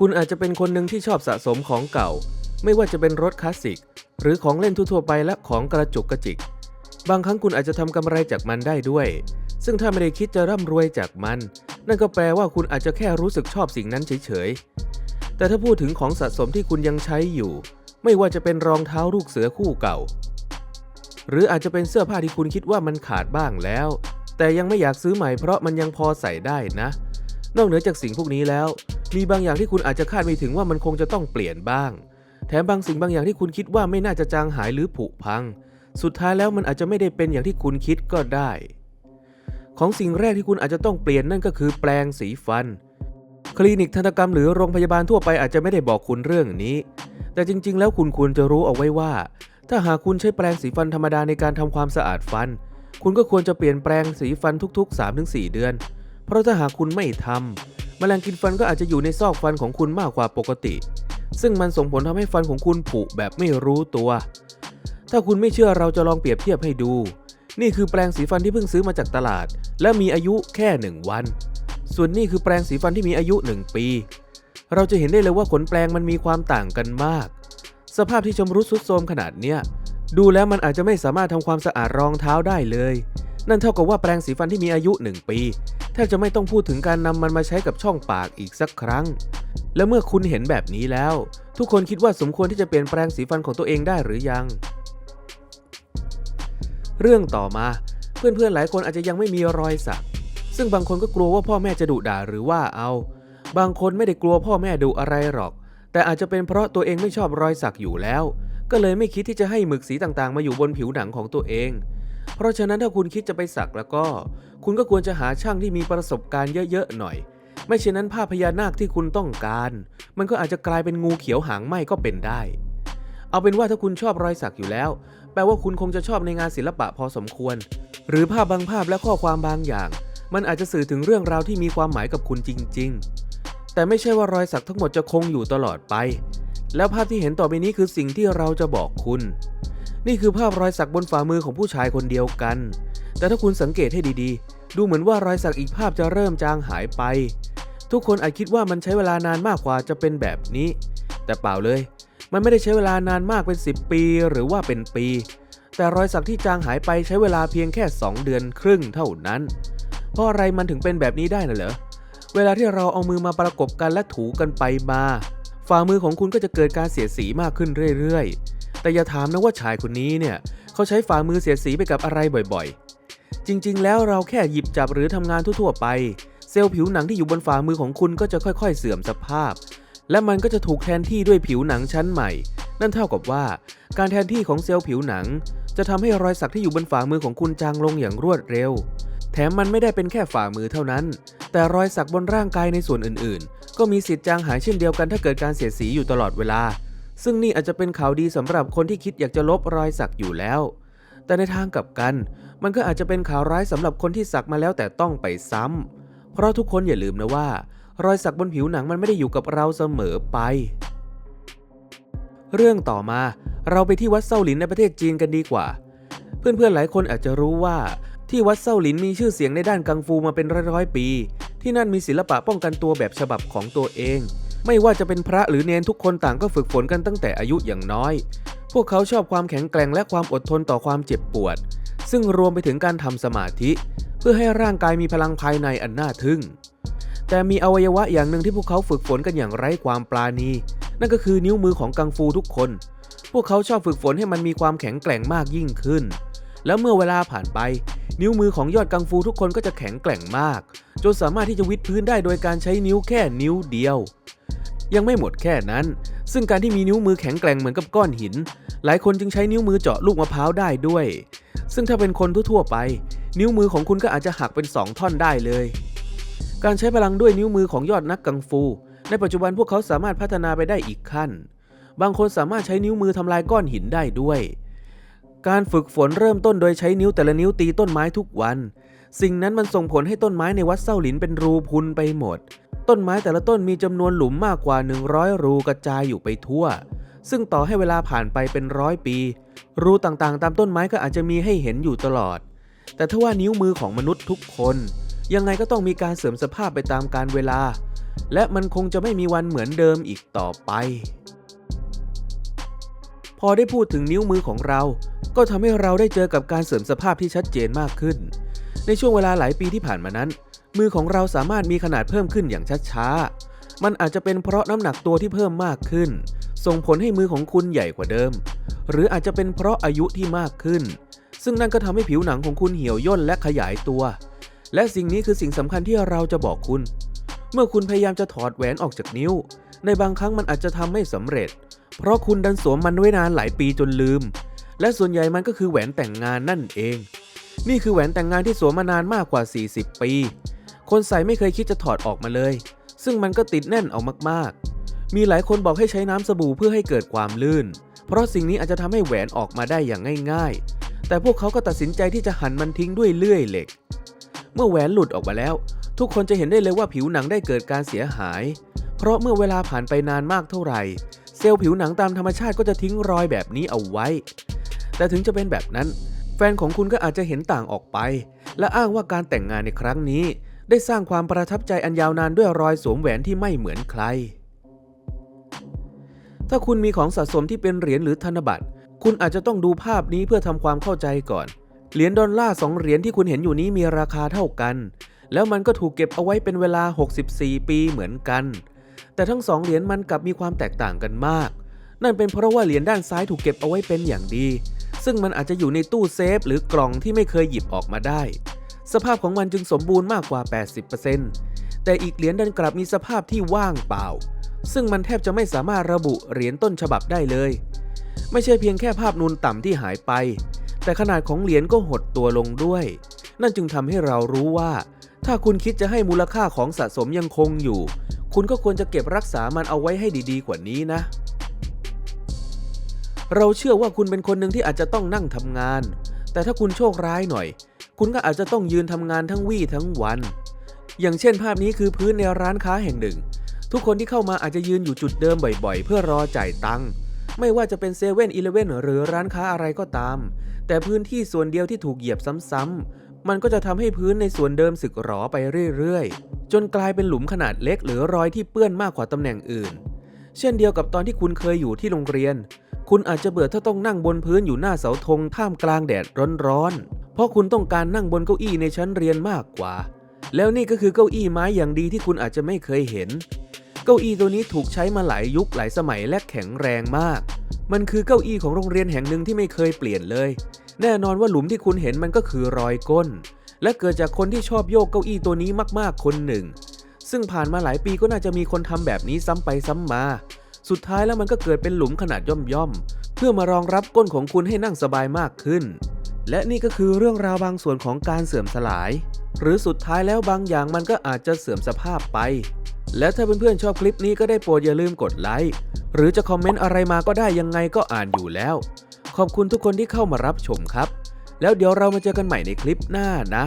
คุณอาจจะเป็นคนหนึ่งที่ชอบสะสมของเก่า ไม่ว่าจะเป็นรถคลาสสิก หรือของเล่นทั่วไปและของกระจุกกระจิก บางครั้งคุณอาจจะทำกำไรจากมันได้ด้วย ซึ่งถ้าไม่ได้คิดจะร่ำรวยจากมัน นั่นก็แปลว่าคุณอาจจะแค่รู้สึกชอบสิ่งนั้นเฉยๆ แต่ถ้าพูดถึงของสะสมที่คุณยังใช้อยู่ ไม่ว่าจะเป็นรองเท้าลูกเสือคู่เก่า หรืออาจจะเป็นเสื้อผ้าที่คุณคิดว่ามันขาดบ้างแล้ว แต่ยังไม่อยากซื้อใหม่เพราะมันยังพอใส่ได้นะ นอกเหนือจากสิ่งพวกนี้แล้ว มีบางอย่างที่คุณอาจจะคาดไม่ถึงว่ามันคงจะต้องเปลี่ยนบ้าง แถมบางสิ่งบางอย่างที่คุณคิดว่าไม่น่าจะจางหายหรือผุพัง สุดท้ายแล้วมันอาจจะไม่ได้เป็นอย่างที่คุณคิดก็ได้ ของสิ่งแรกที่คุณอาจจะต้องเปลี่ยนนั่นก็คือแปลงสีฟัน คลินิกทันตกรรมหรือโรงพยาบาลทั่วไปอาจจะไม่ได้บอกคุณเรื่องนี้ แต่จริง ๆ แล้วคุณควรจะรู้เอาไว้ว่า ถ้าหากคุณใช้แปรงสีฟันธรรมดาในการทำความสะอาดฟัน คุณก็ควรจะเปลี่ยนแปรงสีฟันทุก ๆ 3-4 เดือน เพราะถ้าหากคุณไม่ทำแมลงกินฟันก็อาจจะอยู่ในซอกฟันของคุณมากกว่าปกติ ซึ่งมันส่งผลทำให้ฟันของคุณผุแบบไม่รู้ตัว ถ้าคุณไม่เชื่อเราจะลองเปรียบเทียบให้ดู นี่คือแปรงสีฟันที่เพิ่งซื้อมาจากตลาด และมีอายุแค่ 1 วัน ส่วนนี่คือแปรงสีฟันที่มีอายุ 1 ปี เราจะเห็นได้เลยว่าขนแปรงมันมีความต่างกันมาก สภาพที่ชำรุดทรุดโทรมขนาดเนี้ยดูแล้วมันอาจจะไม่สามารถทำความสะอาดรองเท้าได้เลย นั่นเท่ากับว่าแปรงสีฟันที่มีอายุ 1 ปีแทบจะไม่ต้องพูดถึงการนำมันมาใช้กับช่องปากอีกสักครั้ง และเมื่อคุณเห็นแบบนี้แล้ว ทุกคนคิดว่าสมควรที่จะเปลี่ยนแปลงสีฟันของตัวเองได้หรือยัง เรื่องต่อมา เพื่อนๆหลายคนอาจจะยังไม่มีรอยสัก ซึ่งบางคนก็กลัวว่าพ่อแม่จะดุด่าหรือว่าเอา บางคนไม่ได้กลัวพ่อแม่ดุอะไรหรอก แต่อาจจะเป็นเพราะตัวเองไม่ชอบรอยสักอยู่แล้ว ก็เลยไม่คิดที่จะให้หมึกสีต่างๆ มาอยู่บนผิวหนังของตัวเอง เพราะฉะนั้นถ้าคุณคิดจะไปสักแล้วก็ คุณก็ควรจะหาช่างที่มีประสบการณ์เยอะๆหน่อย ไม่เช่นนั้นภาพพญานาคที่คุณต้องการ มันก็อาจจะกลายเป็นงูเขียวหางไหมก็เป็นได้ เอาเป็นว่าถ้าคุณชอบรอยสักอยู่แล้ว แปลว่าคุณคงจะชอบในงานศิลปะพอสมควร หรือภาพบางภาพและข้อความบางอย่าง มันอาจจะสื่อถึงเรื่องราวที่มีความหมายกับคุณจริง ๆ แต่ไม่ใช่ว่ารอยสักทั้งหมดจะคงอยู่ตลอดไป แล้วภาพที่เห็นต่อไปนี้คือสิ่งที่เราจะบอกคุณ นี่คือภาพรอยสักบนฝ่ามือของผู้ชายคนเดียวกัน แต่ถ้าคุณสังเกตให้ดีๆ ดูเหมือนว่ารอยสักอีกภาพจะเริ่มจางหายไป ทุกคนอาจคิดว่ามันใช้เวลานานมากกว่าจะเป็นแบบนี้ แต่เปล่าเลย มันไม่ได้ใช้เวลานานมากเป็น 10 ปีหรือว่าเป็นปี แต่รอยสักที่จางหายไปใช้เวลาเพียงแค่ 2 เดือนครึ่งเท่านั้น เพราะอะไรมันถึงเป็นแบบนี้ได้น่ะเหรอ เวลาที่เราเอามือมาประกบกันและถูกันไปมา ฝ่ามือของคุณก็จะเกิดการเสียดสีมากขึ้นเรื่อยๆ แต่อย่าถามนะว่าชายคนนี้เนี่ยเขาใช้ฝ่ามือเสียดสีไปกับอะไรบ่อยๆ จริงๆ แล้วเราแค่หยิบจับหรือทำงานทั่วๆไป เซลล์ผิวหนังที่อยู่บนฝ่ามือของคุณก็จะค่อยๆ เสื่อมสภาพ และมันก็จะถูกแทนที่ด้วยผิวหนังชั้นใหม่ นั่นเท่ากับว่า การแทนที่ของเซลล์ผิวหนัง จะทำให้รอยสักที่อยู่บนฝ่ามือของคุณจางลงอย่างรวดเร็ว แถมมันไม่ได้เป็นแค่ฝ่ามือเท่านั้น แต่รอยสักบนร่างกายในส่วนอื่นๆ ก็มีสิทธิ์จางหายเช่นเดียวกันถ้าเกิดการเสียดสีอยู่ตลอดเวลา ซึ่งนี่อาจจะเป็นข่าวดีสำหรับคนที่คิดอยากจะลบรอยสักอยู่แล้ว แต่ในทางกลับกัน มันก็อาจจะเป็นข่าวร้ายสำหรับคนที่สักมาแล้วแต่ต้องไปซ้ำเพราะทุกคนอย่าลืมนะว่า รอยสักบนผิวหนังมันไม่ได้อยู่กับเราเสมอไป เรื่องต่อมาเราไปที่วัดเซาหลินในประเทศจีนกันดีกว่า เพื่อนๆหลายคนอาจจะรู้ว่าที่วัดเซาหลินมีชื่อเสียงในด้านกังฟูมาเป็นร้อยๆปี ที่นั่นมีศิลปะป้องกันตัวแบบฉบับของตัวเอง ไม่ว่าจะเป็นพระหรือเนนทุกคนต่างก็ฝึกฝนกันตั้งแต่อายุอย่างน้อย พวกเขาชอบความแข็งแกร่งและความอดทนต่อความเจ็บปวด ซึ่งรวมไปถึงการทำสมาธิ เพื่อให้ร่างกายมีพลังภายในอันน่าทึ่ง แต่มีอวัยวะอย่างหนึ่งที่พวกเขาฝึกฝนกันอย่างไร้ความปราณี นั่นก็คือนิ้วมือของกังฟูทุกคน พวกเขาชอบฝึกฝนให้มันมีความแข็งแกร่งมากยิ่งขึ้น แล้วเมื่อเวลาผ่านไป นิ้วมือของยอดกังฟูทุกคนก็จะแข็งแกร่งมาก จนสามารถที่จะวิดพื้นได้โดยการใช้นิ้วแค่นิ้วเดียว ยังไม่หมดแค่นั้น ซึ่งการที่มีนิ้วมือแข็งแกร่งเหมือนกับก้อนหิน หลายคนจึงใช้นิ้วมือเจาะลูกมะพร้าวได้ด้วย ซึ่งถ้าเป็นคนทั่วๆไป นิ้วมือของคุณก็อาจจะหักเป็น 2 ท่อนได้เลย การใช้พลังด้วยนิ้วมือของยอดนักกังฟู ในปัจจุบันพวกเขาสามารถพัฒนาไปได้อีกขั้น บางคนสามารถใช้นิ้วมือทำลายก้อนหินได้ด้วย การฝึกฝนเริ่มต้นโดยใช้นิ้วแต่ละนิ้วตีต้นไม้ทุกวัน สิ่งนั้นมันส่งผลให้ต้นไม้ในวัดเส้าหลินเป็นรูพุนไปหมด ต้นไม้แต่ละต้นมีจำนวนหลุมมากกว่า 100 รูกระจายอยู่ไปทั่ว ซึ่งต่อให้เวลาผ่านไปเป็นร้อยปี รูต่างๆ ตามต้นไม้ก็อาจจะมีให้เห็นอยู่ตลอด แต่ถ้าว่านิ้วมือของมนุษย์ทุกคน ยังไงก็ต้องมีการเสื่อมสภาพไปตามกาลเวลา และมันคงจะไม่มีวันเหมือนเดิมอีกต่อไป พอได้พูดถึงนิ้วมือของเรา ก็ทำให้เราได้เจอกับการเสริมสภาพที่ชัดเจนมากขึ้น ในช่วงเวลาหลายปีที่ผ่านมานั้น มือของเราสามารถมีขนาดเพิ่มขึ้นอย่างช้าๆ มันอาจจะเป็นเพราะน้ำหนักตัวที่เพิ่มมากขึ้น ส่งผลให้มือของคุณใหญ่กว่าเดิม หรืออาจจะเป็นเพราะอายุที่มากขึ้น ซึ่งนั่นก็ทำให้ผิวหนังของคุณเหี่ยวย่นและขยายตัว และสิ่งนี้คือสิ่งสำคัญที่เราจะบอกคุณ เมื่อคุณพยายามจะถอดแหวนออกจากนิ้ว ในบางครั้งมันอาจจะทำไม่สำเร็จ เพราะคุณดันสวมมันไว้นานหลายปีจนลืม และส่วนใหญ่มันก็คือแหวนแต่งงานนั่นเอง นี่คือแหวนแต่งงานที่สวมมานานมากกว่า 40 ปี คนใส่ไม่เคยคิดจะถอดออกมาเลย ซึ่งมันก็ติดแน่นเอามากๆ มีหลายคนบอกให้ใช้น้ำสบู่เพื่อให้เกิดความลื่น เพราะสิ่งนี้อาจจะทำให้แหวนออกมาได้อย่างง่าย ๆ แต่พวกเขาก็ตัดสินใจที่จะหั่นมันทิ้งด้วยเลื่อยเหล็ก เมื่อแหวนหลุดออกมาแล้ว ทุกคนจะเห็นได้เลยว่าผิวหนังได้เกิดการเสียหาย เพราะเมื่อเวลาผ่านไปนานมากเท่าไหร่ เซลล์ผิวหนังตามธรรมชาติก็จะทิ้งรอยแบบนี้เอาไว้ แต่ถึงจะเป็นแบบนั้น แฟนของคุณก็อาจจะเห็นต่างออกไป และอ้างว่าการแต่งงานในครั้งนี้ ได้สร้างความประทับใจอันยาวนานด้วยรอยสวมแหวนที่ไม่เหมือนใคร ถ้าคุณมีของสะสมที่เป็นเหรียญหรือธนบัตร คุณอาจจะต้องดูภาพนี้เพื่อทำความเข้าใจก่อน เหรียญดอลลาร์สองเหรียญที่คุณเห็นอยู่นี้มีราคาเท่ากัน แล้วมันก็ถูกเก็บเอาไว้เป็นเวลา 64 ปีเหมือนกัน แต่ทั้งสองเหรียญมันกลับมีความแตกต่างกันมาก นั่นเป็นเพราะว่าเหรียญด้านซ้ายถูกเก็บเอาไว้เป็นอย่างดี ซึ่งมันอาจจะอยู่ในตู้เซฟหรือกล่องที่ไม่เคยหยิบออกมาได้ สภาพของมันจึงสมบูรณ์มากกว่า 80%แต่อีกเหรียญดันกลับมีสภาพที่ว่างเปล่า ซึ่งมันแทบจะไม่สามารถระบุเหรียญต้นฉบับได้เลย ไม่ใช่เพียงแค่ภาพนูนต่ำที่หายไป แต่ขนาดของเหรียญก็หดตัวลงด้วย นั่นจึงทำให้เรารู้ว่า ถ้าคุณคิดจะให้มูลค่าของสะสมยังคงอยู่ คุณก็ควรจะเก็บรักษามันเอาไว้ให้ดีๆ กว่านี้นะเราเชื่อว่าคุณเป็นคนหนึ่งที่อาจจะต้องนั่งทำงาน แต่ถ้าคุณโชคร้ายหน่อย คุณก็อาจจะต้องยืนทำงานทั้งวี่ทั้งวัน อย่างเช่นภาพนี้คือพื้นในร้านค้าแห่งหนึ่ง ทุกคนที่เข้ามาอาจจะยืนอยู่จุดเดิมบ่อยๆ เพื่อรอจ่ายตังค์ไม่ว่าจะเป็นเซเว่นอีเลเว่นหรือร้านค้าอะไรก็ตาม แต่พื้นที่ส่วนเดียวที่ถูกเหยียบซ้ำๆ มันก็จะทำให้พื้นในส่วนเดิมสึกหรอไปเรื่อยๆ จนกลายเป็นหลุมขนาดเล็กหรือรอยที่เปื้อนมากกว่าตำแหน่งอื่น เช่นเดียวกับตอนที่คุณเคยอยู่ที่โรงเรียน คุณอาจจะเบื่อถ้าต้องนั่งบนพื้นอยู่หน้าเสาธงท่ามกลางแดดร้อนๆ เพราะคุณต้องการนั่งบนเก้าอี้ในชั้นเรียนมากกว่า แล้วนี่ก็คือเก้าอี้ไม้อย่างดีที่คุณอาจจะไม่เคยเห็น เก้าอี้ตัวนี้ถูกใช้มาหลายยุคหลายสมัยและแข็งแรงมาก มันคือเก้าอี้ของโรงเรียนแห่งหนึ่งที่ไม่เคยเปลี่ยนเลย แน่นอนว่าหลุมที่คุณเห็นมันก็คือรอยก้น และเกิดจากคนที่ชอบโยกเก้าอี้ตัวนี้มากๆคนหนึ่ง ซึ่งผ่านมาหลายปีก็น่าจะมีคนทำแบบนี้ซ้ำไปซ้ำมา สุดท้ายแล้วมันก็เกิดเป็นหลุมขนาดย่อมๆ เพื่อมารองรับก้นของคุณให้นั่งสบายมากขึ้น และนี่ก็คือเรื่องราวบางส่วนของการเสื่อมสลาย หรือสุดท้ายแล้วบางอย่างมันก็อาจจะเสื่อมสภาพไป และถ้าเพื่อนๆชอบคลิปนี้ก็ได้โปรดอย่าลืมกดไลค์ หรือจะคอมเมนต์อะไรมาก็ได้ยังไงก็อ่านอยู่แล้ว ขอบคุณทุกคนที่เข้ามารับชมครับ แล้วเดี๋ยวเรามาเจอกันใหม่ในคลิปหน้านะ